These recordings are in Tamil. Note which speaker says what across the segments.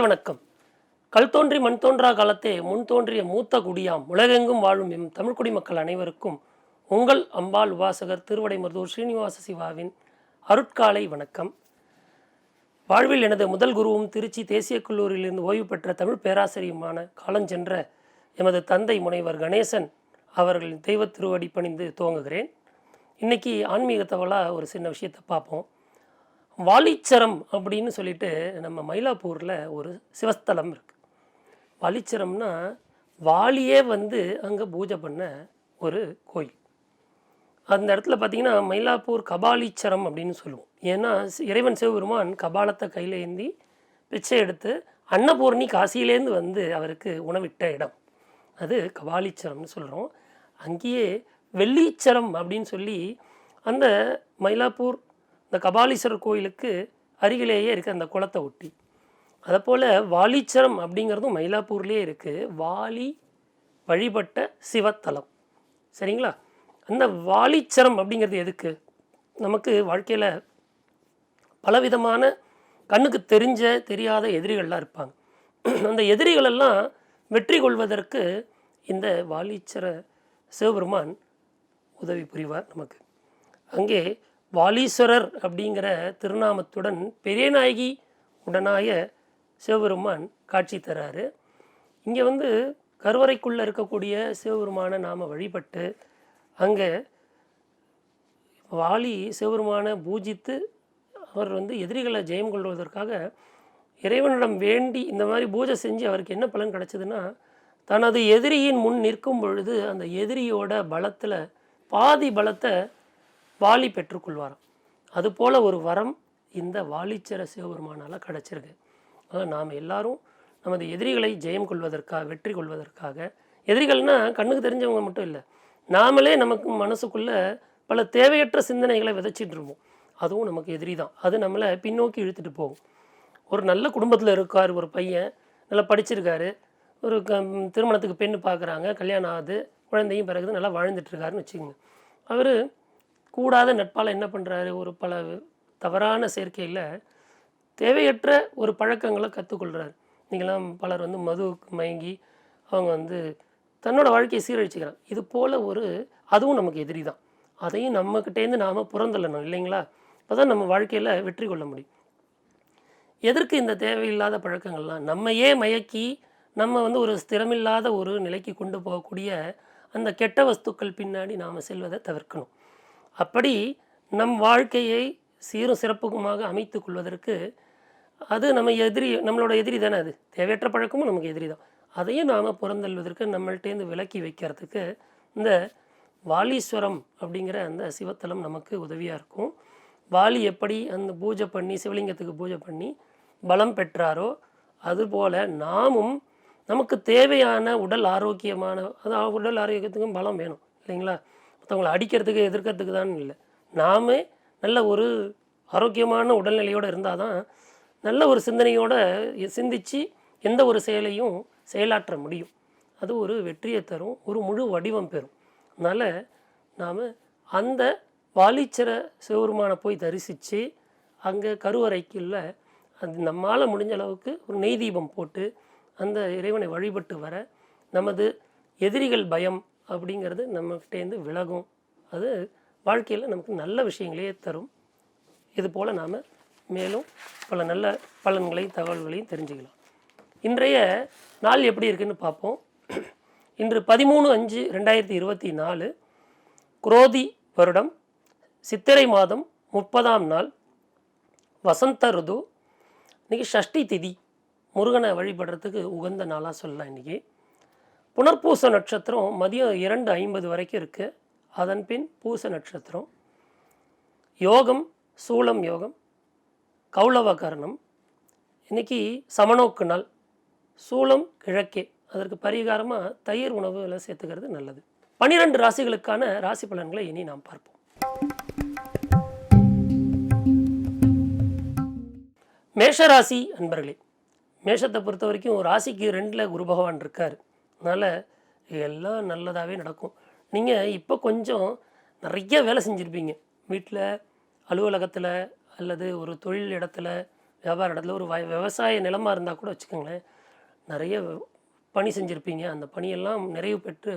Speaker 1: மக்கள் வணக்கம். கல் தோன்றி மண் தோன்றா காலத்தே முன் தோன்றிய மூத்த குடியாம் உலகெங்கும் வாழும் எம் தமிழ் குடிமக்கள் அனைவருக்கும் உங்கள் அம்பாள் உபாசகர் திருவடைமருதூர் ஸ்ரீனிவாச சிவாவின் அருட்காலை வணக்கம். வாழ்வில் எனது முதல் குருவும் திருச்சி தேசிய கல்லூரியிலிருந்து ஓய்வு பெற்ற தமிழ் பேராசிரியருமான காலஞ்சென்ற எமது தந்தை முனைவர் கணேசன் அவர்களின் தெய்வ திருவடி பணிந்து துவங்குகிறேன். இன்னைக்கு ஆன்மீக தகவலாக ஒரு சின்ன விஷயத்தை பார்ப்போம். வாலிச்சரம் அப்படின்னு சொல்லிட்டு நம்ம மயிலாப்பூரில் ஒரு சிவஸ்தலம் இருக்குது வாலிச்சரம்னா வாலியே வந்து அங்கே பூஜை பண்ண ஒரு கோயில். அந்த இடத்துல பார்த்திங்கன்னா மயிலாப்பூர் கபாலீச்சரம் அப்படின்னு சொல்லுவோம். ஏன்னா சி- இறைவன் சிவபெருமான் கபாலத்தை கையில் ஏந்தி பிச்சை எடுத்து அன்னபூர்ணி காசியிலேருந்து வந்து அவருக்கு உணவிட்ட இடம். அது கபாலீச்சரம்னு சொல்கிறோம் அங்கேயே வெள்ளீச்சரம் அப்படின்னு சொல்லி அந்த மயிலாப்பூர் இந்த கபாலீஸ்வரர் கோயிலுக்கு அருகிலேயே இருக்குது அந்த குளத்தை ஒட்டி. அதைப்போல் வாலீச்சரம் அப்படிங்கிறதும் மயிலாப்பூர்லேயே இருக்குது வாலி வழிபட்ட சிவத்தலம். சரிங்களா? அந்த வாலிச்சரம் அப்படிங்கிறது எதுக்கு? நமக்கு வாழ்க்கையில் பலவிதமான கண்ணுக்கு தெரிஞ்ச தெரியாத எதிரிகள்லாம் இருப்பாங்க. அந்த எதிரிகளெல்லாம் வெற்றி கொள்வதற்கு இந்த வாலீச்சர சிவபெருமான் உதவி புரிவார் நமக்கு. அங்கே வாலீஸ்வரர் அப்படிங்கிற திருநாமத்துடன் பெரியநாயகி உடனாய சிவபெருமான் காட்சி தராரு. இங்கே வந்து கருவறைக்குள்ளே இருக்கக்கூடிய சிவபெருமானை நாம் வழிபட்டு அங்கே வாலி சிவபெருமானை பூஜித்து அவர் வந்து எதிரிகளை ஜெயம் கொள்வதற்காக இறைவனிடம் வேண்டி இந்த மாதிரி பூஜை செஞ்சு அவருக்கு என்ன பலன் கிடச்சிதுன்னா தனது எதிரியின் முன் நிற்கும் பொழுது அந்த எதிரியோட பலத்தில் பாதி பலத்தை வாலி பெற்றுக்கொள்வாராம். அதுபோல் ஒரு வரம் இந்த வாலிச்சர சிவபெருமானால் கிடச்சிருக்கு. அதான் நாம் எல்லாரும் நமது எதிரிகளை ஜெயம் கொள்வதற்காக வெற்றி கொள்வதற்காக எதிரிகள்னால் கண்ணுக்கு தெரிஞ்சவங்க மட்டும் இல்லை நாமளே நமக்கு மனசுக்குள்ளே பல தேவையற்ற சிந்தனைகளை விதைச்சிட்டு இருப்போம். அதுவும் நமக்கு எதிரி தான். அது நம்மளை பின்னோக்கி இழுத்துட்டு போகும். ஒரு நல்ல குடும்பத்தில் இருக்கார் ஒரு பையன் நல்லா படிச்சிருக்காரு. ஒரு க திருமணத்துக்கு பெண்ணு பார்க்குறாங்க கல்யாணம் ஆகுது குழந்தையும் பிறகுது நல்லா வாழ்ந்துட்டுருக்காருன்னு வச்சுக்கோங்க. அவர் கூடாத நட்பால் என்ன பண்ணுறாரு ஒரு பல தவறான சேர்க்கையில் தேவையற்ற ஒரு பழக்கங்களை கற்றுக்கொள்கிறார் நீங்களாம் பலர் வந்து மதுவுக்கு மயங்கி அவங்க வந்து தன்னோட வாழ்க்கையை சீரழிச்சுக்கிறாங்க. இது போல் ஒரு அதுவும் நமக்கு எதிரி தான். அதையும் நம்மக்கிட்டேருந்து நாம் புறந்தள்ளணும் இல்லைங்களா? அப்போ தான் நம்ம வாழ்க்கையில் வெற்றி கொள்ள முடியும். எதற்கு இந்த தேவையில்லாத பழக்கங்கள்லாம் நம்மையே மயக்கி நம்ம வந்து ஒரு ஸ்திரமில்லாத ஒரு நிலைக்கு கொண்டு போகக்கூடிய அந்த கெட்ட வஸ்துக்கள் பின்னாடி நாம் செல்வதை தவிர்க்கணும். அப்படி நம் வாழ்க்கையை சீரும் சிறப்புக்குமாக அமைத்து கொள்வதற்கு அது நம்ம எதிரி நம்மளோட எதிரி தானே அது. தேவையற்ற பழக்கமும் நமக்கு எதிரி தான். அதையும் நாம் புறந்தள்வதற்கு நம்மள்டேந்து விலக்கி வைக்கிறதுக்கு இந்த வாலீஸ்வரம் அப்படிங்கிற அந்த சிவத்தலம் நமக்கு உதவியாக இருக்கும். வாலி எப்படி அந்த பூஜை பண்ணி சிவலிங்கத்துக்கு பூஜை பண்ணி பலம் பெற்றாரோ அதுபோல் நாமும் நமக்கு தேவையான உடல் ஆரோக்கியமான அதாவது உடல் ஆரோக்கியத்துக்கும் பலம் வேணும் இல்லைங்களா? மற்றவங்களை அடிக்கிறதுக்கு எதிர்க்கிறதுக்கு தான் இல்லை. நாமே நல்ல ஒரு ஆரோக்கியமான உடல்நிலையோடு இருந்தால் தான் நல்ல ஒரு சிந்தனையோடு சிந்தித்து எந்த ஒரு செயலையும் செயலாற்ற முடியும். அது ஒரு வெற்றியை தரும் ஒரு முழு வடிவம் பெறும். அதனால் நாம் அந்த வாலிச்சர சிவபெருமானை போய் தரிசித்து அங்கே கருவறைக்குள்ள அது நம்மால் முடிஞ்ச அளவுக்கு ஒரு நெய் தீபம் போட்டு அந்த இறைவனை வழிபட்டு வர நமது எதிரிகள் பயம் அப்படிங்கிறது நம்மகிட்டேருந்து விலகும். அது வாழ்க்கையில் நமக்கு நல்ல விஷயங்களையே தரும். இது போல் நாம் மேலும் பல நல்ல பலன்களையும் தகவல்களையும் தெரிஞ்சுக்கலாம். இன்றைய நாள் எப்படி இருக்குன்னு பார்ப்போம். இன்று பதிமூணு அஞ்சு ரெண்டாயிரத்தி இருபத்தி நாலு குரோதி வருடம் சித்திரை மாதம் முப்பதாம் நாள் வசந்த ருது. இன்றைக்கி ஷஷ்டி திதி. முருகனை வழிபடுறதுக்கு உகந்த நாளாக சொல்லலாம் இன்றைக்கி புனர்பூச நட்சத்திரம் மதியம் இரண்டு ஐம்பது வரைக்கும் இருக்குது அதன் பின் பூச நட்சத்திரம் யோகம் சூலம் யோகம் கௌளவ கரணம். இன்னைக்கு சமநோக்கு நாள். சூளம் கிழக்கே. அதற்கு பரிகாரமாக தயிர் உணவுகளை சேர்த்துக்கிறது நல்லது. பனிரெண்டு ராசிகளுக்கான ராசி பலன்களை இனி நாம் பார்ப்போம். மேஷராசி அன்பர்களே மேஷத்தை பொறுத்த வரைக்கும் ராசிக்கு ரெண்டில் குரு பகவான் இருக்கார். அதனால் எல்லாம் நல்லதாகவே நடக்கும். நீங்கள் இப்போ கொஞ்சம் நிறைய வேலை செஞ்சுருப்பீங்க. வீட்டில் அலுவலகத்தில் அல்லது ஒரு தொழில் இடத்துல வியாபார இடத்துல ஒரு வய விவசாய நிலமாக இருந்தால் கூட வச்சுக்கோங்களேன் நிறைய பணி செஞ்சுருப்பீங்க. அந்த பணியெல்லாம் நிறைவு பெற்று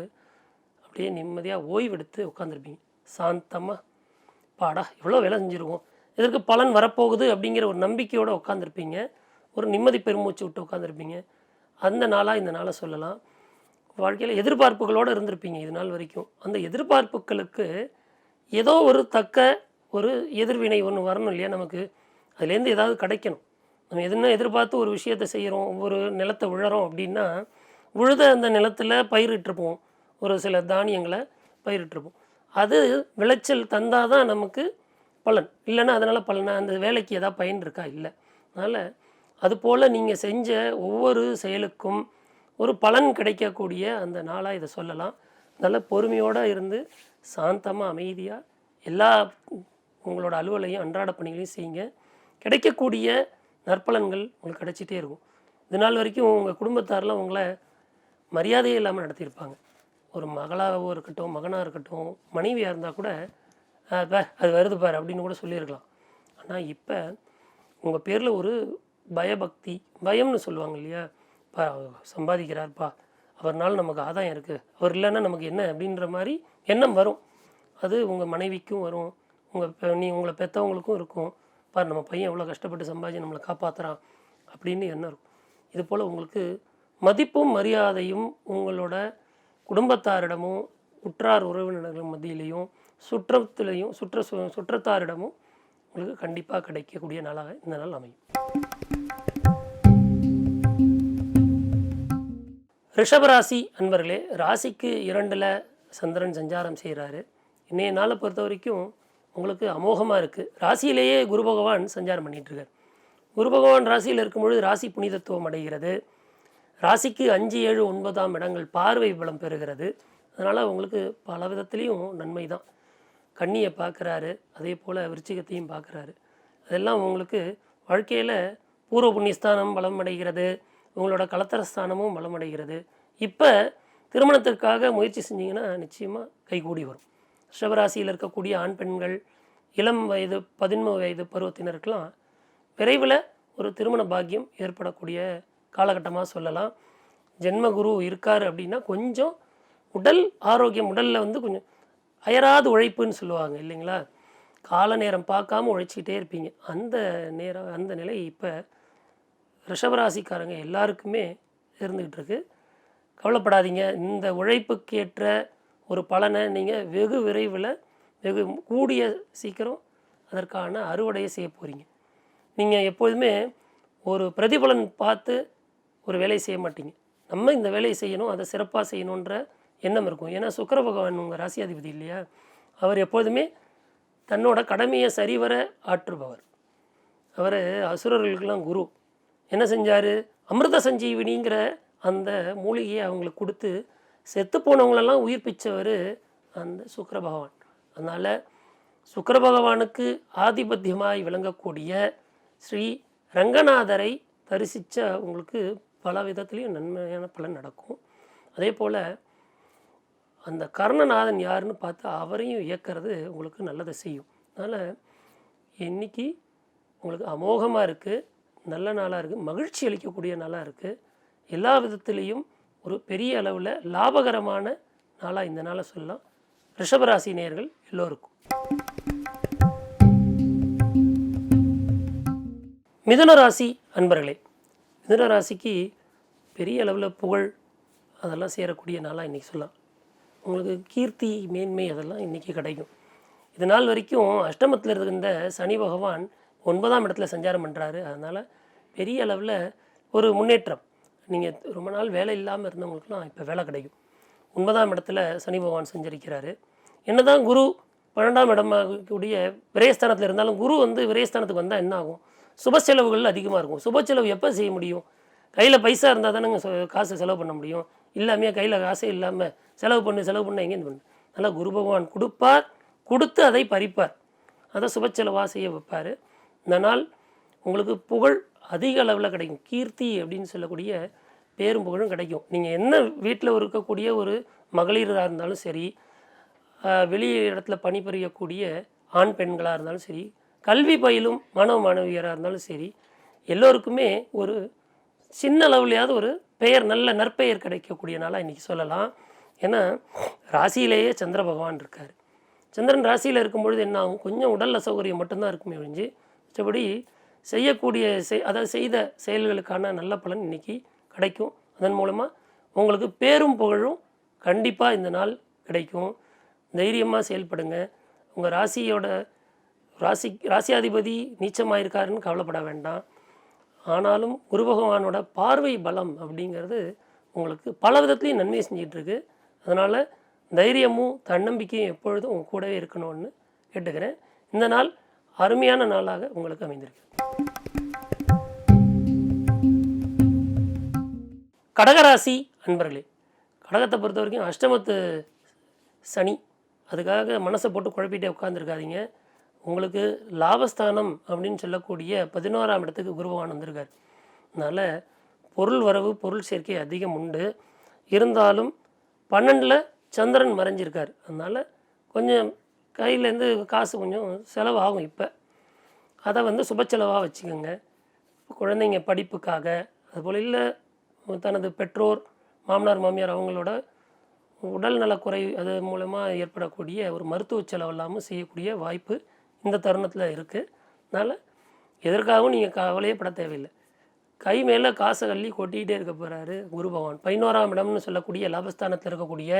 Speaker 1: அப்படியே நிம்மதியாக ஓய்வெடுத்து உட்காந்துருப்பீங்க சாந்தமாக பாடா இவ்வளோ வேலை செஞ்சுருக்கோம். இதற்கு பலன் வரப்போகுது அப்படிங்கிற ஒரு நம்பிக்கையோடு உட்காந்துருப்பீங்க ஒரு நிம்மதி பெருமூச்சு விட்டு உட்காந்துருப்பீங்க அந்த நாளாக இந்த நாளை சொல்லலாம். வாழ்க்கையில் எதிர்பார்ப்புகளோடு இருந்திருப்பீங்க இது நாள் வரைக்கும். அந்த எதிர்பார்ப்புகளுக்கு ஏதோ ஒரு தக்க ஒரு எதிர்வினை ஒன்று வரணும் இல்லையா நமக்கு? அதுலேருந்து ஏதாவது கிடைக்கணும். நம்ம எதுனா எதிர்பார்த்து ஒரு விஷயத்தை செய்கிறோம் ஒரு நிலத்தை உழறோம் அப்படின்னா உழுத அந்த நிலத்தில் பயிரிட்டிருப்போம். ஒரு சில தானியங்களை பயிரிட்டிருப்போம். அது விளைச்சல் தந்தால் தான் நமக்கு பலன். இல்லைன்னா அதனால் பலனா? அந்த வேலைக்கு ஏதாவது பயன் இருக்கா? இல்லை. அதனால் அதுபோல் நீங்கள் செஞ்ச ஒவ்வொரு செயலுக்கும் ஒரு பலன் கிடைக்கக்கூடிய அந்த நாளாக இதை சொல்லலாம். நல்ல பொறுமையோடு இருந்து சாந்தமாக அமைதியாக எல்லா உங்களோட அலுவலையும் அன்றாட பணிகளையும் செய்யுங்க. கிடைக்கக்கூடிய நற்பலன்கள் உங்களுக்கு கிடைச்சிட்டே இருக்கும். இது நாள் வரைக்கும் உங்கள் குடும்பத்தாரெலாம் உங்களை மரியாதையே இல்லாமல் நடத்தியிருப்பாங்க. ஒரு மகளாகவோ இருக்கட்டும் மகனாக இருக்கட்டும் மனைவியாக இருந்தால் கூட அது வருது பாரு அப்படின்னு கூட சொல்லியிருக்கலாம். ஆனால் இப்போ உங்கள் பேரில் ஒரு பயபக்தி பயம்னு சொல்லுவாங்க இல்லையா? பா சம்பாதிக்கிறார்ப்பா. அவர்னால் நமக்கு ஆதாயம் இருக்குது அவர் இல்லைன்னா நமக்கு என்ன அப்படின்ற மாதிரி எண்ணம் வரும். அது உங்கள் மனைவிக்கும் வரும். உங்கள் நீ உங்களை பெற்றவங்களுக்கும் இருக்கும். பார் நம்ம பையன் எவ்வளோ கஷ்டப்பட்டு சம்பாதிச்சு நம்மளை காப்பாற்றுறான் அப்படின்னு எண்ணம் இருக்கும். இது போல் உங்களுக்கு மதிப்பும் மரியாதையும் உங்களோட குடும்பத்தாரிடமும் உற்றார் உறவினர்கள் மத்தியிலையும் சுற்றத்திலையும் சுற்ற சு- சுற்றத்தாரிடமும் உங்களுக்கு கண்டிப்பாக கிடைக்கக்கூடிய நாளாக இந்த நாள் அமையும். ரிஷபராசி அன்பர்களே ராசிக்கு இரண்டில் சந்திரன் சஞ்சாரம் செய்கிறாரு இன்றைய நாளை பொறுத்த வரைக்கும் உங்களுக்கு அமோகமாக இருக்குது ராசியிலேயே குரு பகவான் சஞ்சாரம் பண்ணிகிட்ருக்கார் குரு பகவான் ராசியில் இருக்கும்பொழுது ராசி புனிதத்துவம் அடைகிறது. ராசிக்கு அஞ்சு ஏழு ஒன்பதாம் இடங்கள் பார்வை பலம் பெறுகிறது. அதனால் உங்களுக்கு பல விதத்துலேயும் நன்மை தான். கண்ணியை பார்க்குறாரு அதே போல் விருச்சிகத்தையும் பார்க்குறாரு. அதெல்லாம் உங்களுக்கு வாழ்க்கையில் பூர்வ புண்ணியஸ்தானம் பலம் அடைகிறது. உங்களோட கலத்தரஸ்தானமும் பலம் இப்போ திருமணத்திற்காக முயற்சி செஞ்சிங்கன்னா நிச்சயமாக கைகூடி வரும். ரிஷபராசியில் இருக்கக்கூடிய ஆண் பெண்கள் இளம் வயது பதின்ம வயது பருவத்தினருக்கெலாம் விரைவில் ஒரு திருமண பாக்கியம் ஏற்படக்கூடிய காலகட்டமாக சொல்லலாம். ஜென்மகுரு இருக்கார் அப்படின்னா கொஞ்சம் உடல் ஆரோக்கியம் உடலில் வந்து கொஞ்சம் அயராது உழைப்புன்னு சொல்லுவாங்க இல்லைங்களா? கால நேரம் பார்க்காம உழைச்சிக்கிட்டே இருப்பீங்க. அந்த நேரம் அந்த நிலை இப்போ ரிஷபராசிக்காரங்க எல்லாருக்குமே இருந்துக்கிட்டு இருக்கு கவலைப்படாதீங்க. இந்த உழைப்புக்கேற்ற ஒரு பலனை நீங்கள் வெகு விரைவில் வெகு கூடிய சீக்கிரம் அதற்கான அறுவடையை செய்ய போகிறீங்க நீங்கள் எப்போதுமே ஒரு பிரதிபலன் பார்த்து ஒரு வேலையை செய்ய மாட்டீங்க. நம்ம இந்த வேலையை செய்யணும் அதை சிறப்பாக செய்யணுன்ற எண்ணம் இருக்கும். ஏன்னா சுக்கர பகவான் உங்கள் ராசியாதிபதி இல்லையா? அவர் எப்போதுமே தன்னோட கடமையை சரிவர ஆற்றுபவர். அவர் அசுரர்களுக்கெல்லாம் குரு. என்ன செஞ்சார்? அமிர்த சஞ்சீவினிங்கிற அந்த மூலிகையை அவங்களுக்கு கொடுத்து செத்து போனவங்களெல்லாம் உயிர்ப்பிச்சவர் அந்த சுக்கர பகவான் அதனால் சுக்கர பகவானுக்கு ஆதிபத்தியமாய் விளங்கக்கூடிய ஸ்ரீ ரங்கநாதரை தரிசித்த உங்களுக்கு பல விதத்துலேயும் நன்மையான பலன் நடக்கும். அதே போல் அந்த கர்ணநாதன் யாருன்னு பார்த்து அவரையும் இயக்கிறது உங்களுக்கு நல்லதை செய்யும். அதனால் இன்னைக்கு உங்களுக்கு அமோகமாக இருக்குது நல்ல நாளாக இருக்குது மகிழ்ச்சி அளிக்கக்கூடிய நாளாக இருக்குது எல்லா விதத்துலேயும் ஒரு பெரிய அளவில் லாபகரமான நாளாக இந்த நாளை சொல்லலாம். ரிஷபராசி நேயர்கள் எல்லோருக்கும். மிதுன ராசி அன்பர்களே மிதுன ராசிக்கு பெரிய அளவில் புகழ் அதெல்லாம் சேரக்கூடிய நாளாக இன்றைக்கி சொல்லலாம். உங்களுக்கு கீர்த்தி மேன்மை அதெல்லாம் இன்றைக்கி கிடைக்கும். இது நாள் வரைக்கும் அஷ்டமத்தில் இருந்த சனி பகவான் ஒன்பதாம் இடத்துல சஞ்சாரம் பண்ணுறாரு அதனால் பெரிய அளவில் ஒரு முன்னேற்றம். நீங்கள் ரொம்ப நாள் வேலை இல்லாமல் இருந்தவங்களுக்குலாம் இப்போ வேலை கிடைக்கும். ஒன்பதாம் இடத்துல சனி பகவான் சஞ்சரிக்கிறாரு. என்னதான் குரு பன்னெண்டாம் இடமாகக்கூடிய விரயஸ்தானத்தில் இருந்தாலும் குரு வந்து விரயஸ்தானத்துக்கு வந்தால் என்ன ஆகும்? சுப செலவுகள் அதிகமாக இருக்கும். சுப செலவு எப்போ செய்ய முடியும்? கையில் பைசா இருந்தால் தானேங்க காசு செலவு பண்ண முடியும். இல்லாமையே கையில் காசே இல்லாமல் செலவு பண்ணு செலவு பண்ண எங்கேருந்து பண்ணு? நல்லா குரு பகவான் கொடுப்பார் கொடுத்து அதை பறிப்பார். அதை சுப செலவாக செய்ய வைப்பார். இந்த நாள் உங்களுக்கு புகழ் அதிக அளவில் கிடைக்கும். கீர்த்தி அப்படின்னு சொல்லக்கூடிய பேரும் புகழும் கிடைக்கும். நீங்கள் என்ன வீட்டில் இருக்கக்கூடிய ஒரு மகளிராக இருந்தாலும் சரி ஆஹ் வெளி இடத்துல பணிபுரியக்கூடிய ஆண் பெண்களாக இருந்தாலும் சரி கல்வி பயிலும் மாணவ மாணவியராக இருந்தாலும் சரி எல்லோருக்குமே ஒரு சின்ன அளவுலையாவது ஒரு பெயர் நல்ல நற்பெயர் கிடைக்கக்கூடிய நாளாக இன்றைக்கி சொல்லலாம். ஏன்னா ராசியிலேயே சந்திர பகவான் இருக்கார். சந்திரன் ராசியில் இருக்கும்பொழுது என்ன ஆகும்? கொஞ்சம் உடல் அசௌகரியம் மட்டும்தான் இருக்குமே ஒழிஞ்சு மற்றபடி செய்யக்கூடிய செய் அதாவது செய்த செயல்களுக்கான நல்ல பலன் இன்னைக்கு கிடைக்கும். அதன் மூலமாக உங்களுக்கு பேரும் புகழும் கண்டிப்பாக இந்த நாள் கிடைக்கும். தைரியமாக செயல்படுங்க. உங்கள் ராசியோட ராசி ராசியாதிபதி நீச்சமாக இருக்காருன்னு கவலைப்பட வேண்டாம். ஆனாலும் குரு பகவானோட பார்வை பலம் அப்படிங்கிறது உங்களுக்கு பல விதத்துலேயும் நன்மை செஞ்சிகிட்ருக்கு அதனால் தைரியமும் தன்னம்பிக்கையும் எப்பொழுதும் உங்க கூடவே இருக்கணும்னு கேட்டுக்கிறேன். இந்த நாள் அருமையான நாளாக உங்களுக்கு அமைந்திருக்கு கடகராசி அன்பர்களே கடகத்தை பொறுத்த வரைக்கும் அஷ்டமத்து சனி அதுக்காக மனசை போட்டு குழப்பிட்டே உட்காந்துருக்காதீங்க உங்களுக்கு லாபஸ்தானம் அப்படின்னு சொல்லக்கூடிய பதினோராம் இடத்துக்கு குருபகவான் வந்திருக்கார். அதனால் பொருள் வரவு பொருள் சேர்க்கை அதிகம் உண்டு. இருந்தாலும் பன்னெண்டில் சந்திரன் மறைஞ்சிருக்கார். அதனால் கொஞ்சம் கையிலேருந்து காசு கொஞ்சம் செலவாகும் இப்போ. அதை வந்து சுப செலவாக வச்சுக்கோங்க. குழந்தைங்க படிப்புக்காக அதுபோல் இல்லை தனது பெற்றோர் மாமனார் மாமியார் அவங்களோட உடல் நலக்குறை அது மூலமாக ஏற்படக்கூடிய ஒரு மருத்துவ செலவு இல்லாமல் செய்யக்கூடிய வாய்ப்பு இந்த தருணத்தில் இருக்குது அதனால் எதற்காகவும் நீங்கள் கவலையே பட தேவையில்லை. கை மேலே காசை கள்ளி கொட்டிக்கிட்டே இருக்க போகிறாரு குரு பகவான். பதினோராம் இடம்னு சொல்லக்கூடிய லாபஸ்தானத்தில் இருக்கக்கூடிய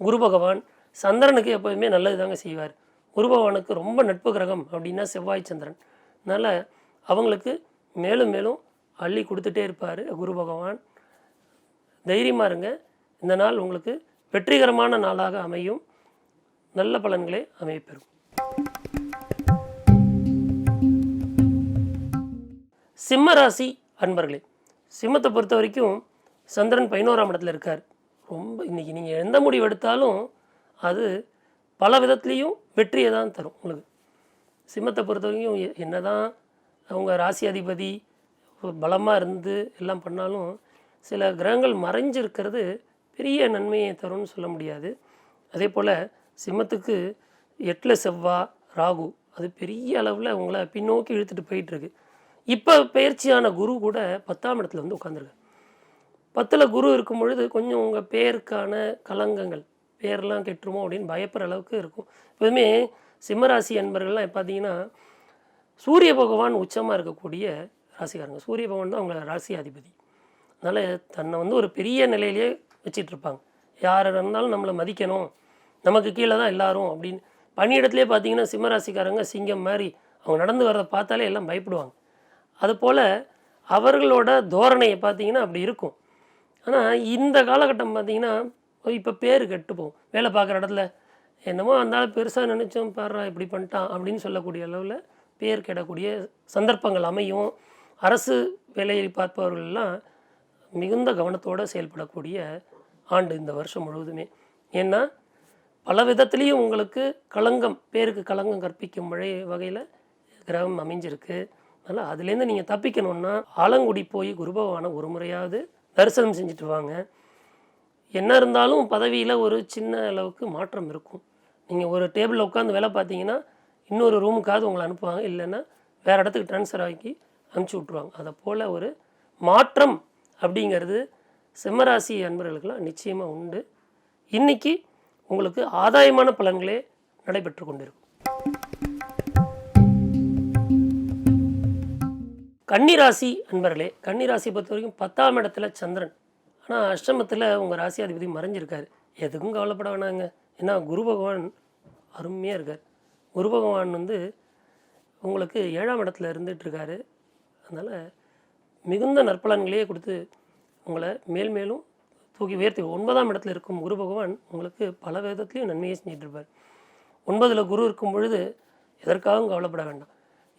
Speaker 1: குரு பகவான். சந்திரனுக்கு எப்போதுமே நல்லது தாங்க செய்வார். குருபவனுக்கு ரொம்ப நட்பு கிரகம் அப்படின்னா செவ்வாய் சந்திரன். அதனால் அவங்களுக்கு மேலும் மேலும் அள்ளி கொடுத்துட்டே இருப்பார் குரு பகவான். தைரியமாக இருங்க. இந்த நாள் உங்களுக்கு வெற்றிகரமான நாளாக அமையும். நல்ல பலன்களை அமையப்பெறும் சிம்ம ராசி அன்பர்களே சிம்மத்தை பொறுத்த வரைக்கும் சந்திரன் பதினோராம் இடத்துல இருக்கார். ரொம்ப இன்றைக்கி நீங்கள் எந்த முடிவு எடுத்தாலும் அது பல விதத்துலேயும் வெற்றியை தான் தரும் உங்களுக்கு. சிம்மத்தை பொறுத்த வரைக்கும் என்ன தான் அவங்க ராசி அதிபதி பலமாக இருந்து எல்லாம் பண்ணாலும் சில கிரகங்கள் மறைஞ்சிருக்கிறது பெரிய நன்மையை தரும்னு சொல்ல முடியாது. அதே போல் சிம்மத்துக்கு எட்டில் செவ்வா ராகு அது பெரிய அளவில் உங்களை பின்னோக்கி இழுத்துட்டு போயிட்டுருக்கு. இப்போ பயிற்சியான குரு கூட பத்தாம் இடத்துல வந்து உட்காந்துருக்கு பத்தில் குரு இருக்கும் பொழுது கொஞ்சம் உங்கள் பேருக்கான கலங்கங்கள் பேர்லாம் கெட்டுருமோ அப்படின்னு பயப்படுற அளவுக்கு இருக்கும். எப்போதுமே சிம்மராசி அன்பர்கள்லாம் பார்த்தீங்கன்னா சூரிய பகவான் உச்சமாக இருக்கக்கூடிய ராசிக்காரங்க. சூரிய பகவான் தான் அவங்கள ராசி அதிபதி. அதனால் தன்னை வந்து ஒரு பெரிய நிலையிலேயே வச்சிட்ருப்பாங்க. யார் இருந்தாலும் நம்மளை மதிக்கணும். நமக்கு கீழே தான் எல்லாரும் அப்படின்னு. பணியிடத்துலேயே பார்த்தீங்கன்னா சிம்மராசிக்காரங்க சிங்கம் மாதிரி அவங்க நடந்து வர்றதை பார்த்தாலே எல்லாம் பயப்படுவாங்க. அதுபோல் அவர்களோட தோரணையை பார்த்தீங்கன்னா அப்படி இருக்கும். ஆனால் இந்த காலகட்டம் பார்த்தீங்கன்னா இப்போ பேர் கெட்டுப்போம். வேலை பார்க்குற இடத்துல என்னமோ அந்த பெருசாக நினச்சோம் பாடுறா இப்படி பண்ணிட்டான் அப்படின்னு சொல்லக்கூடிய அளவில் பேர் கெடக்கூடிய சந்தர்ப்பங்கள் அமையும். அரசு வேலையை பார்ப்பவர்கள்லாம் மிகுந்த கவனத்தோடு செயல்படக்கூடிய ஆண்டு இந்த வருஷம் முழுவதுமே. ஏன்னா பல விதத்துலேயும் உங்களுக்கு களங்கம் பேருக்கு களங்கம் கற்பிக்கும் மழை வகையில் கிரகம் அமைஞ்சிருக்கு. அதனால் அதுலேருந்து நீங்கள் தப்பிக்கணும்னா ஆலங்குடி போய் குருபவான ஒரு முறையாவது தரிசனம் செஞ்சுட்டு வாங்க. என்ன இருந்தாலும் பதவியில் ஒரு சின்ன அளவுக்கு மாற்றம் இருக்கும். நீங்கள் ஒரு டேபிளில் உட்காந்து வேலை பார்த்தீங்கன்னா இன்னொரு ரூமுக்காவது உங்களை அனுப்புவாங்க. இல்லைன்னா வேறு இடத்துக்கு ட்ரான்ஸ்ஃபர் ஆக்கி அனுப்பிச்சி விட்ருவாங்க அதை போல் ஒரு மாற்றம் அப்படிங்கிறது சிம்மராசி அன்பர்களுக்கெல்லாம் நிச்சயமாக உண்டு. இன்றைக்கி உங்களுக்கு ஆதாயமான பலன்களே நடைபெற்று கொண்டிருக்கும். கன்னிராசி அன்பர்களே கன்னிராசி பொறுத்த வரைக்கும் பத்தாம் இடத்துல சந்திரன். ஆனால் அஷ்டமத்தில் உங்கள் ராசி அதிபதி எதுக்கும் கவலைப்பட வேணாங்க. ஏன்னா குரு பகவான் அருமையாக இருக்கார். குரு பகவான் வந்து உங்களுக்கு ஏழாம் இடத்துல இருந்துட்டு இருக்காரு அதனால் மிகுந்த நற்பலன்களையே கொடுத்து உங்களை மேல் மேலும் தூக்கி உயர்த்தி ஒன்பதாம் இடத்துல இருக்கும் குரு பகவான் உங்களுக்கு பல விதத்துலேயும் நன்மையை செஞ்சிட்ருப்பார் ஒன்பதில் குரு இருக்கும் பொழுது எதற்காகவும் கவலைப்பட வேண்டாம்.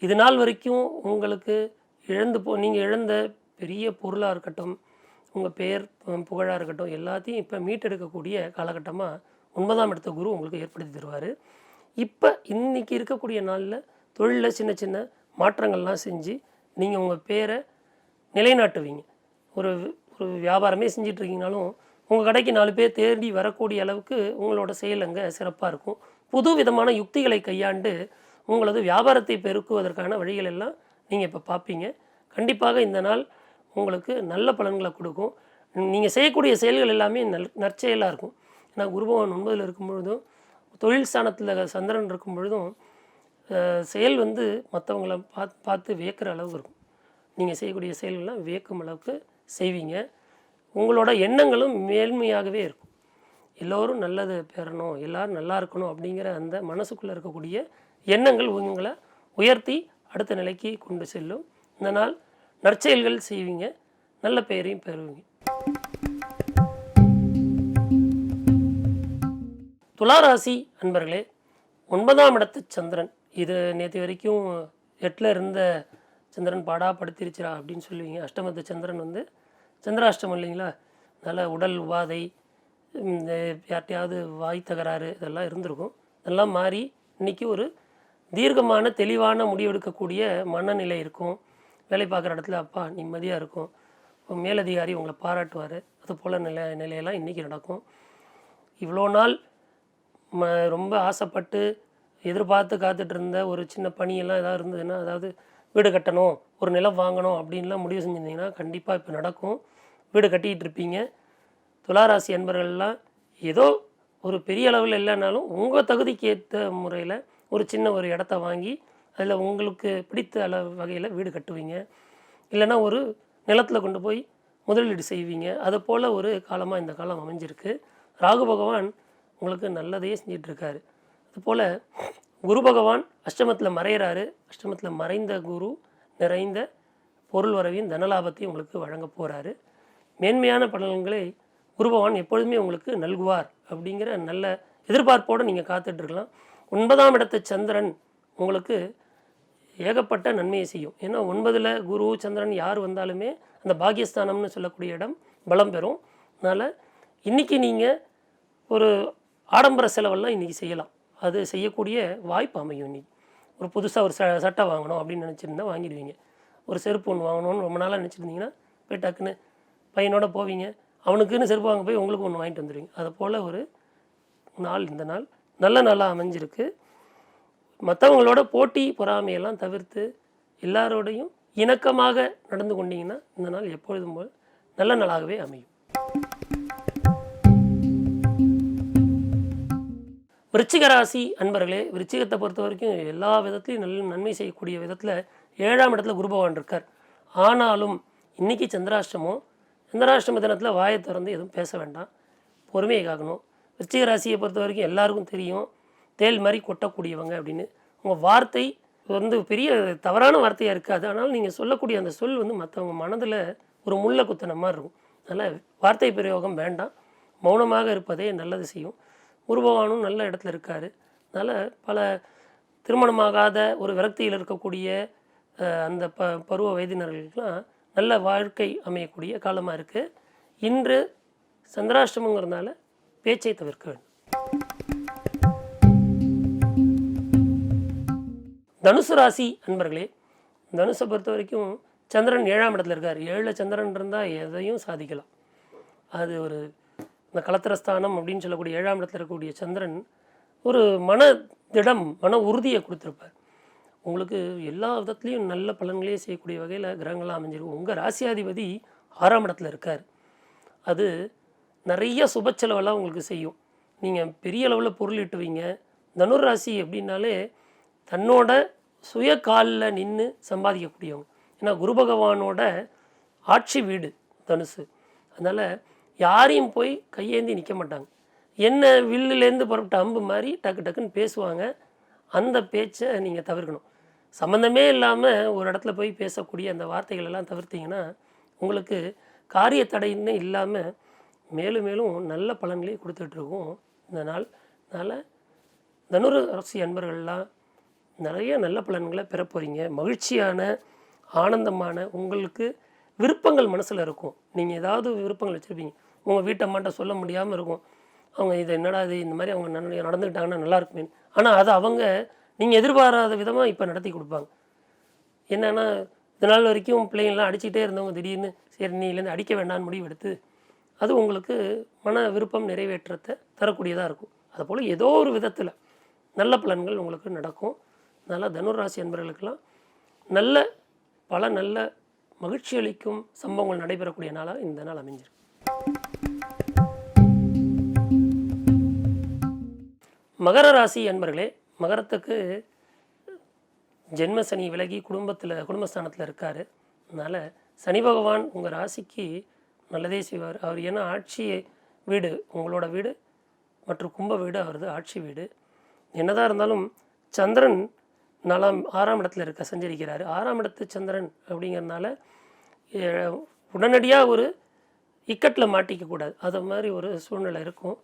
Speaker 1: இது நாள் வரைக்கும் உங்களுக்கு இழந்து போ நீங்கள் இழந்த பெரிய பொருளாக இருக்கட்டும் உங்கள் பெயர் புகழாக இருக்கட்டும் எல்லாத்தையும் இப்போ மீட்டெடுக்கக்கூடிய காலகட்டமாக ஒன்பதாம் இடத்த குரு உங்களுக்கு ஏற்படுத்தி தருவார். இப்போ இன்றைக்கி இருக்கக்கூடிய நாளில் தொழிலில் சின்ன சின்ன மாற்றங்கள்லாம் செஞ்சு நீங்கள் உங்கள் பேரை நிலைநாட்டுவீங்க. ஒரு ஒரு வியாபாரமே செஞ்சிட்ருக்கீங்கனாலும் உங்கள் கடைக்கு நாலு பேர் தேடி வரக்கூடிய அளவுக்கு உங்களோட செயல் அங்கே சிறப்பாக இருக்கும். புது விதமான யுக்திகளை கையாண்டு உங்களது வியாபாரத்தை பெருக்குவதற்கான வழிகள் எல்லாம் நீங்கள் இப்போ பார்ப்பீங்க கண்டிப்பாக இந்த நாள் உங்களுக்கு நல்ல பலன்களை கொடுக்கும். நீங்கள் செய்யக்கூடிய செயல்கள் எல்லாமே நல் நற்செயலாக இருக்கும். ஏன்னா குருபவன் ஒன்பதில் இருக்கும் பொழுதும் தொழில் ஸ்தானத்தில் சந்திரன் இருக்கும் பொழுதும் செயல் வந்து மற்றவங்கள பார்த்து பார்த்து வியக்கிற அளவுக்கு இருக்கும். நீங்கள் செய்யக்கூடிய செயல்கள்லாம் வியக்கும் அளவுக்கு செய்வீங்க. உங்களோட எண்ணங்களும் மேன்மையாகவே இருக்கும். எல்லோரும் நல்லது பெறணும் எல்லோரும் நல்லா இருக்கணும் அப்படிங்கிற அந்த மனசுக்குள்ளே இருக்கக்கூடிய எண்ணங்கள் உங்களை உயர்த்தி அடுத்த நிலைக்கு கொண்டு செல்லும். இந்த நாள் நற்செயல்கள் செய்வீங்க நல்ல பெயரையும் பெறுவீங்க. துளாராசி அன்பர்களே ஒன்பதாம் இடத்து சந்திரன். இது நேற்று வரைக்கும் எட்டில் இருந்த சந்திரன் பாடா படுத்திருச்சுரா அப்படின்னு சொல்லுவீங்க. அஷ்டமத்து சந்திரன் வந்து சந்திராஷ்டமம் இல்லைங்களா? நல்ல உடல் உபாதை இந்த யார்ட்டையாவது வாய் தகராறு இதெல்லாம் இருந்திருக்கும். இதெல்லாம் மாறி இன்னைக்கு ஒரு தீர்க்கமான தெளிவான முடிவெடுக்கக்கூடிய மனநிலை இருக்கும். வேலை பார்க்குற இடத்துல அப்பா நிம்மதியாக இருக்கும். மேலதிகாரி உங்களை பாராட்டுவார். அது போல் நிலை நிலையெல்லாம் இன்றைக்கி நடக்கும். இவ்வளோ நாள் ம ரொம்ப ஆசைப்பட்டு எதிர்பார்த்து காத்துட்டு இருந்த ஒரு சின்ன பணியெல்லாம் ஏதாவது இருந்ததுன்னா அதாவது வீடு கட்டணும் ஒரு நிலம் வாங்கணும் அப்படின்லாம் முடிவு செஞ்சுருந்தீங்கன்னா கண்டிப்பாக இப்போ நடக்கும். வீடு கட்டிக்கிட்டு இருப்பீங்க. துளாராசி அன்பர்கள்லாம் ஏதோ ஒரு பெரிய அளவில் இல்லைனாலும் உங்கள் தகுதிக்கு ஏற்ற முறையில் ஒரு சின்ன ஒரு இடத்த வாங்கி அதில் உங்களுக்கு பிடித்த அளவு வகையில் வீடு கட்டுவீங்க. இல்லைன்னா ஒரு நிலத்தில் கொண்டு போய் முதலீடு செய்வீங்க. அது போல் ஒரு காலமாக இந்த காலம் அமைஞ்சிருக்கு. ராகு பகவான் உங்களுக்கு நல்லதையே செஞ்சிட்ருக்காரு. அதுபோல் குரு பகவான் அஷ்டமத்தில் மறையிறாரு. அஷ்டமத்தில் மறைந்த குரு நிறைந்த பொருள் வரவையும் தனலாபத்தையும் உங்களுக்கு வழங்க போகிறாரு மேன்மையான பலன்களை குரு பகவான் எப்பொழுதுமே உங்களுக்கு நல்குவார் அப்படிங்கிற நல்ல எதிர்பார்ப்போடு நீங்கள் காத்துட்ருக்கலாம். ஒன்பதாம் இடத்து சந்திரன் உங்களுக்கு ஏகப்பட்ட நன்மையை செய்யும். ஏன்னா ஒன்பதில் குரு சந்திரன் யார் வந்தாலுமே அந்த பாக்கியஸ்தானம்னு சொல்லக்கூடிய இடம் பலம் பெறும். அதனால் இன்றைக்கி நீங்கள் ஒரு ஆடம்பர செலவெல்லாம் இன்றைக்கி செய்யலாம். அது செய்யக்கூடிய வாய்ப்பு அமையும் இன்றைக்கி ஒரு புதுசாக ஒரு ச சட்டை வாங்கணும் அப்படின்னு நினச்சிருந்தா வாங்கிடுவீங்க. ஒரு செருப்பு ஒன்று வாங்கணும்னு ரொம்ப நாளாக நினச்சிருந்தீங்கன்னா போய் டக்குன்னு பையனோட போவீங்க. அவனுக்குன்னு செருப்பு வாங்க போய் உங்களுக்கு ஒன்று வாங்கிட்டு வந்துடுவீங்க அது போல் ஒரு நாள் இந்த நாள் நல்ல நாளாக அமைஞ்சிருக்கு. மற்றவங்களோட போட்டி பொறாமையெல்லாம் தவிர்த்து எல்லாரோடையும் இணக்கமாக நடந்து கொண்டீங்கன்னா இந்த நாள் எப்பொழுதும் போல் நல்ல நாளாகவே அமையும். விருச்சிக ராசி அன்பர்களே விருச்சிகத்தை பொறுத்த வரைக்கும் எல்லா விதத்துலையும் நல்ல நன்மை செய்யக்கூடிய விதத்தில் ஏழாம் இடத்துல குரு பகவான் இருக்கார். ஆனாலும் இன்றைக்கி சந்திராஷ்டமம் சந்திராஷ்டம தினத்தில் வாயை திறந்து எதுவும் பேச வேண்டாம். பொறுமையை காக்கணும். விருச்சிக ராசியை பொறுத்த வரைக்கும் எல்லாருக்கும் தெரியும். தேல் மாதிரி கொட்டக்கூடியவங்க அப்படின்னு. உங்கள் வார்த்தை வந்து பெரிய தவறான வார்த்தையாக இருக்காது. ஆனால் நீங்கள் சொல்லக்கூடிய அந்த சொல் வந்து மற்றவங்க மனதில் ஒரு முள்ளை குத்தின மாதிரி இருக்கும். அதனால் வார்த்தை பிரயோகம் வேண்டாம். மௌனமாக இருப்பதே நல்லது செய்யும். குருபகவானும் நல்ல இடத்துல இருக்கார். அதனால் பல திருமணமாகாத ஒரு விரக்தியில் இருக்கக்கூடிய அந்த ப பருவ வயதினர்களுக்கெல்லாம் நல்ல வாழ்க்கை அமையக்கூடிய காலமாக இருக்குது இன்று சந்திராஷ்டமங்கிறதுனால பேச்சை தவிர்க்க வேண்டும். தனுசு ராசி அன்பர்களே தனுசை பொறுத்த வரைக்கும் சந்திரன் ஏழாம் இடத்துல இருக்கார். ஏழில் சந்திரன் இருந்தால் எதையும் சாதிக்கலாம். அது ஒரு இந்த கலத்திரஸ்தானம் அப்படின்னு சொல்லக்கூடிய ஏழாம் இடத்துல இருக்கக்கூடிய சந்திரன் ஒரு மன திடம் மன உறுதியை கொடுத்துருப்பார். உங்களுக்கு எல்லா விதத்துலேயும் நல்ல பலன்களையும் செய்யக்கூடிய வகையில் கிரகங்கள்லாம் அமைஞ்சிருக்கும் உங்கள் ராசியாதிபதி ஆறாம் இடத்துல இருக்கார். அது நிறைய சுப செலவெல்லாம் உங்களுக்கு செய்யும். நீங்கள் பெரிய அளவில் பொருள் இட்டுவீங்க தனுர் ராசி அப்படின்னாலே தன்னோட சுய காலில் நின்று சம்பாதிக்கக்கூடியவங்க. ஏன்னா குரு பகவானோட ஆட்சி வீடு தனுசு. அதனால் யாரையும் போய் கையேந்தி நிற்க மாட்டாங்க. என்ன வில்லுலேருந்து புறப்பட்ட அம்பு மாதிரி டக்கு டக்குன்னு பேசுவாங்க. அந்த பேச்சை நீங்கள் தவிர்க்கணும். சம்மந்தமே இல்லாமல் ஒரு இடத்துல போய் பேசக்கூடிய அந்த வார்த்தைகள் எல்லாம் தவிர்த்தீங்கன்னா உங்களுக்கு காரிய தடைன்னு இல்லாமல் மேலும் மேலும் நல்ல பலன்களை கொடுத்துட்ருக்கோம் இந்த நாள் அதனால் தனுர அரசு அன்பர்கள்லாம் நிறைய நல்ல பலன்களை பெற போகிறீங்க மகிழ்ச்சியான ஆனந்தமான உங்களுக்கு விருப்பங்கள் மனசில் இருக்கும். நீங்கள் ஏதாவது விருப்பங்கள் வச்சுருப்பீங்க. உங்கள் வீட்டம்மாட்ட சொல்ல முடியாமல் இருக்கும். அவங்க இது என்னடா இது? இந்த மாதிரி அவங்க நல்ல நடந்துக்கிட்டாங்கன்னா நல்லாயிருக்குமே ஆனால் அது அவங்க நீங்கள் எதிர்பாராத விதமாக இப்போ நடத்தி கொடுப்பாங்க. என்னென்னா இது நாள் வரைக்கும் பிள்ளைங்கள்லாம் அடிச்சுட்டே இருந்தவங்க திடீர்னு சரி நீலேருந்து அடிக்க வேண்டாம்னு முடிவு எடுத்து அது உங்களுக்கு மன விருப்பம் நிறைவேற்றத்தை தரக்கூடியதாக இருக்கும். அதுபோல் ஏதோ ஒரு விதத்தில் நல்ல பலன்கள் உங்களுக்கு நடக்கும். அதனால் தனுராசி அன்பர்களுக்கெல்லாம் நல்ல பல நல்ல மகிழ்ச்சி அளிக்கும் சம்பவங்கள் நடைபெறக்கூடிய நாளாக இந்த நாள் அமைஞ்சிருக்கு. மகர ராசி அன்பர்களே மகரத்துக்கு ஜென்ம சனி விலகி குடும்பத்தில் குடும்பஸ்தானத்தில் இருக்கார். அதனால் சனி பகவான் உங்கள் ராசிக்கு நல்லதே செய்வார். அவர் ஏன்னா ஆட்சி வீடு உங்களோட வீடு மற்றும் கும்ப வீடு அவரது ஆட்சி வீடு. என்னதான் இருந்தாலும் சந்திரன் நாலாம் ஆறாம் இடத்துல இருக்க சஞ்சரிக்கிறார். ஆறாம் இடத்து சந்திரன் அப்படிங்கிறதுனால உடனடியாக ஒரு இக்கட்டில் மாட்டிக்கக்கூடாது அது மாதிரி ஒரு சூழ்நிலை இருக்கும்.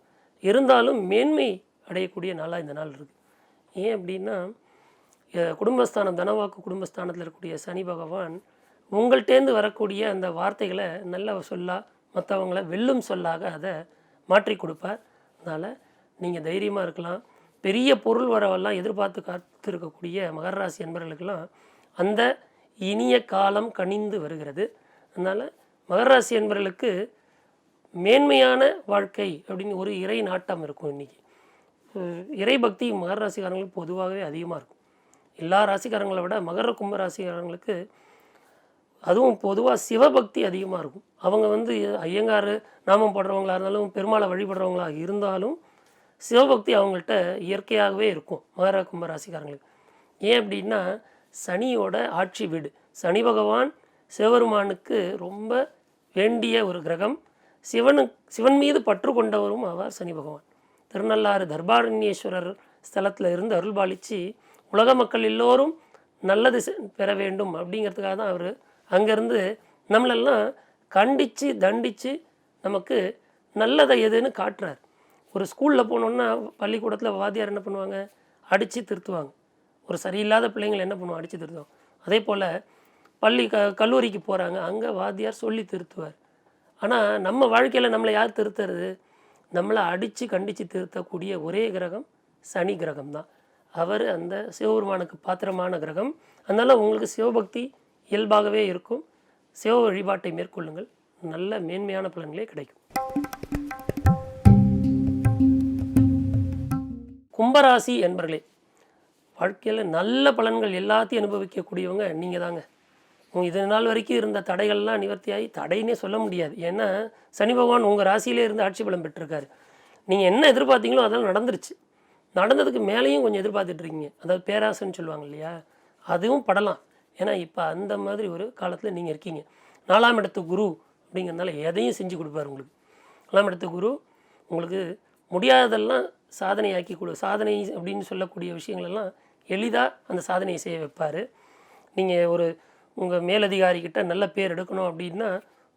Speaker 1: இருந்தாலும் மேன்மை அடையக்கூடிய நாளாக இந்த நாள் இருக்குது ஏன் அப்படின்னா குடும்பஸ்தானம் தனவாக்கு குடும்பஸ்தானத்தில் இருக்கக்கூடிய சனி பகவான் உங்கள்கிட்டேருந்து வரக்கூடிய அந்த வார்த்தைகளை நல்ல சொல்லா மற்றவங்கள வெல்லும் சொல்லாக அதை மாற்றி கொடுப்பார். அதனால் நீங்கள் தைரியமாக இருக்கலாம். பெரிய பொருள் வரவெல்லாம் எதிர்பார்த்து காத்திருக்கக்கூடிய மகர ராசி என்பவர்களுக்கெல்லாம் அந்த இனிய காலம் கனிந்து வருகிறது. அதனால் மகர ராசி என்பவர்களுக்கு மேன்மையான வாழ்க்கை அப்படின்னு ஒரு இறை நாட்டம் இருக்கும் இன்றைக்கி இறை பக்தி மகர ராசிக்காரங்களுக்கு பொதுவாகவே அதிகமாக இருக்கும். எல்லா ராசிக்காரங்களை விட மகர கும்ப ராசிக்காரங்களுக்கு அதுவும் பொதுவாக சிவபக்தி அதிகமாக இருக்கும். அவங்க வந்து ஐயங்கார் நாமம் போடுறவங்களாக இருந்தாலும் பெருமாளை வழிபடுறவங்களா இருந்தாலும் சிவபக்தி அவங்கள்ட்ட இயற்கையாகவே இருக்கும் மகர கும்ப ராசிக்காரங்களுக்கு. ஏன் அப்படின்னா சனியோட ஆட்சி வீடு. சனி பகவான் சிவபெருமானுக்கு ரொம்ப வேண்டிய ஒரு கிரகம். சிவனு சிவன் மீது பற்று கொண்டவரும் ஆவார் சனி பகவான். திருநள்ளாறு தர்பாரண்யேஸ்வரர் ஸ்தலத்தில் இருந்து அருள்பாலித்து உலக மக்கள் எல்லோரும் நல்லது செ- பெற வேண்டும் அப்படிங்கிறதுக்காக தான் அவர் அங்கேருந்து நம்மளெல்லாம் கண்டித்து தண்டித்து நமக்கு நல்லதை எதுன்னு காட்டுறார். ஒரு ஸ்கூலில் போனோன்னா பள்ளிக்கூடத்தில் வாத்தியார் என்ன பண்ணுவாங்க? அடித்து திருத்துவாங்க. ஒரு சரியில்லாத பிள்ளைங்களை என்ன பண்ணுவாங்க? அடித்து திருத்துவாங்க. அதே போல் பள்ளி க கல்லூரிக்கு போகிறாங்க அங்கே வாத்தியார் சொல்லி திருத்துவார். ஆனால் நம்ம வாழ்க்கையில் நம்மளை யார் திருத்துறது? நம்மளை அடித்து கண்டித்து திருத்தக்கூடிய ஒரே கிரகம் சனி கிரகம் தான். அவர் அந்த சிவபெருமானுக்கு பாத்திரமான கிரகம். அதனால் உங்களுக்கு சிவபக்தி இயல்பாகவே இருக்கும். சிவ வழிபாட்டை மேற்கொள்ளுங்கள். நல்ல மேன்மையான பலன்களே கிடைக்கும். கும்பராசி என்பர்களே வாழ்க்கையில் நல்ல பலன்கள் எல்லாத்தையும் அனுபவிக்கக்கூடியவங்க நீங்கள் தாங்க. உங்க இது நாள் வரைக்கும் இருந்த தடைகள்லாம் நிவர்த்தியாகி தடைன்னே சொல்ல முடியாது. ஏன்னா சனி பகவான் உங்கள் ராசியிலே இருந்து ஆட்சி பலம் பெற்றிருக்காரு. நீங்கள் என்ன எதிர்பார்த்தீங்களோ அதெல்லாம் நடந்துருச்சு. நடந்ததுக்கு மேலேயும் கொஞ்சம் எதிர்பார்த்துட்ருக்கீங்க அதாவது பேராசைன்னு சொல்லுவாங்க இல்லையா? அதுவும் படலாம். ஏன்னா இப்போ அந்த மாதிரி ஒரு காலத்தில் நீங்கள் இருக்கீங்க. நாலாம் இடத்து குரு அப்படிங்கிறதுனால எதையும் செஞ்சு கொடுப்பாரு உங்களுக்கு. நாலாம் இடத்து குரு உங்களுக்கு முடியாததெல்லாம் சாதனையாக்கி கொடு சாதனை அப்படின்னு சொல்லக்கூடிய விஷயங்களெல்லாம் எளிதாக அந்த சாதனையை செய்ய வைப்பார். நீங்கள் ஒரு உங்கள் மேலதிகாரிக்கிட்ட நல்ல பேர் எடுக்கணும் அப்படின்னா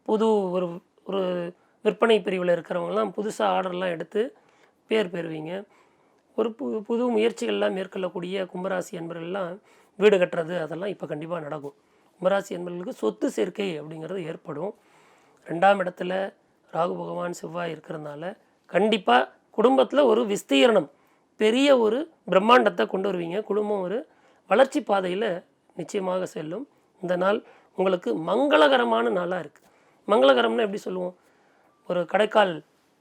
Speaker 1: புது ஒரு ஒரு விற்பனை பிரிவில் இருக்கிறவங்கலாம் புதுசாக ஆர்டர்லாம் எடுத்து பேர் பெறுவீங்க. ஒரு பு புது முயற்சிகள்லாம் மேற்கொள்ளக்கூடிய கும்பராசி என்பர்கள்லாம் வீடு கட்டுறது அதெல்லாம் இப்போ கண்டிப்பாக நடக்கும். கும்பராசி என்பர்களுக்கு சொத்து சேர்க்கை அப்படிங்கிறது ஏற்படும். ரெண்டாம் இடத்துல ராகு பகவான் செவ்வாய் இருக்கிறதுனால கண்டிப்பாக குடும்பத்தில் ஒரு விஸ்தீரணம். பெரிய ஒரு பிரம்மாண்டத்தை கொண்டு வருவீங்க. குடும்பம் ஒரு வளர்ச்சி பாதையில் நிச்சயமாக செல்லும். இந்த நாள் உங்களுக்கு மங்களகரமான நாளாக இருக்குது மங்களகரம்னு எப்படி சொல்லுவோம்? ஒரு கடைக்கால்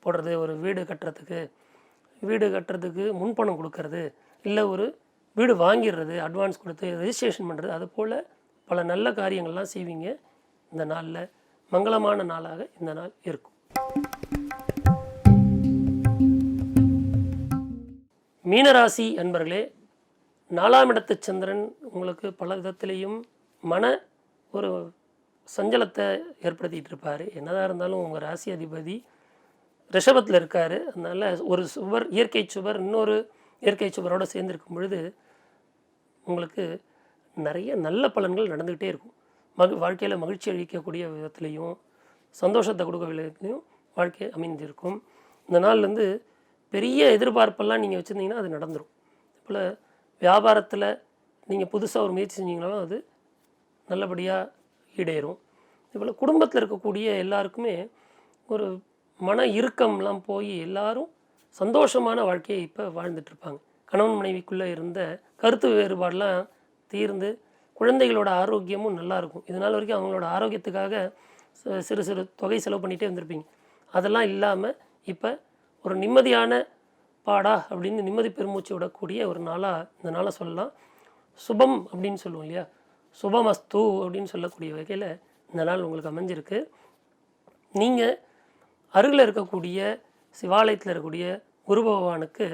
Speaker 1: போடுறது ஒரு வீடு கட்டுறதுக்கு வீடு கட்டுறதுக்கு முன்பணம் கொடுக்கறது இல்லை ஒரு வீடு வாங்கிடுறது அட்வான்ஸ் கொடுத்து ரெஜிஸ்ட்ரேஷன் பண்ணுறது அது போல் பல நல்ல காரியங்கள்லாம் செய்வீங்க. இந்த நாளில் மங்களமான நாளாக இந்த நாள் இருக்கும். மீனராசி அன்பர்களே நாலாம் இடத்து சந்திரன் உங்களுக்கு பல விதத்திலையும் மன ஒரு சஞ்சலத்தை ஏற்படுத்திகிட்டு இருப்பார். என்னதான் இருந்தாலும் உங்கள் ராசி அதிபதி ரிஷபத்தில் இருக்கார். அதனால் ஒரு சுவர் இயற்கை சுவர் இன்னொரு இயற்கை சுவரோடு சேர்ந்துருக்கும் பொழுது உங்களுக்கு நிறைய நல்ல பலன்கள் நடந்துக்கிட்டே இருக்கும். மகி வாழ்க்கையில் மகிழ்ச்சி அளிக்கக்கூடிய விதத்துலேயும் சந்தோஷத்தை கொடுக்க விதத்துலையும் வாழ்க்கை அமைந்திருக்கும். இந்த நாள் வந்து பெரிய எதிர்பார்ப்பெல்லாம் நீங்கள் வச்சுருந்தீங்கன்னா அது நடந்துடும் போல் வியாபாரத்தில் நீங்கள் புதுசாக ஒரு முயற்சி செஞ்சீங்கனாலும் அது நல்லபடியாக ஈடேறும். இதுபோல் குடும்பத்தில் இருக்கக்கூடிய எல்லாருக்குமே ஒரு மன இறுக்கம்லாம் போய் எல்லாரும் சந்தோஷமான வாழ்க்கையை இப்போ வாழ்ந்துட்டுருப்பாங்க கணவன் மனைவிக்குள்ளே இருந்த கருத்து வேறுபாடெலாம் தீர்ந்து குழந்தைகளோட ஆரோக்கியமும் நல்லாயிருக்கும் இதனால் வரைக்கும் அவங்களோட ஆரோக்கியத்துக்காக சிறு சிறு தொகை செலவு பண்ணிகிட்டே வந்திருப்பீங்க. அதெல்லாம் இல்லாமல் இப்போ ஒரு நிம்மதியான பாடா அப்படின்னு நிம்மதி பெருமூச்சு விடக்கூடிய ஒரு நாளாக இந்த நாளை சொல்லலாம். சுபம் அப்படின்னு சொல்லுவோம் இல்லையா? சுபமஸ்து அப்படின்னு சொல்லக்கூடிய வகையில் இந்த நாள் உங்களுக்கு அமைஞ்சிருக்கு. நீங்கள் அருகில் இருக்கக்கூடிய சிவாலயத்தில் இருக்கக்கூடிய குரு பகவானுக்கு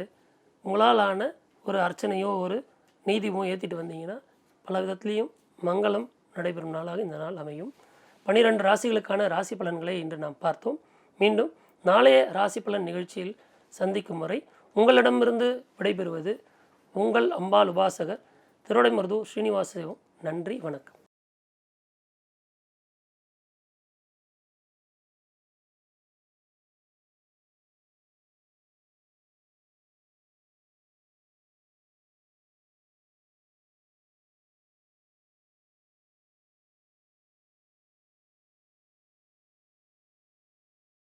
Speaker 1: உங்களாலான ஒரு அர்ச்சனையோ ஒரு நீதிமோ ஏற்றிட்டு வந்தீங்கன்னா பல விதத்துலேயும் மங்களம் நடைபெறும் நாளாக இந்த நாள் அமையும். பன்னிரெண்டு ராசிகளுக்கான ராசி பலன்களை இன்று நாம் பார்த்தோம். மீண்டும் நாளைய ராசி பலன் நிகழ்ச்சியில் சந்திக்கும் வரை உங்களிடமிருந்து விடைபெறுவது உங்கள் அம்பாள் உபாசகர் திருவடைமருது ஸ்ரீனிவாசம் நன்றி வணக்கம்.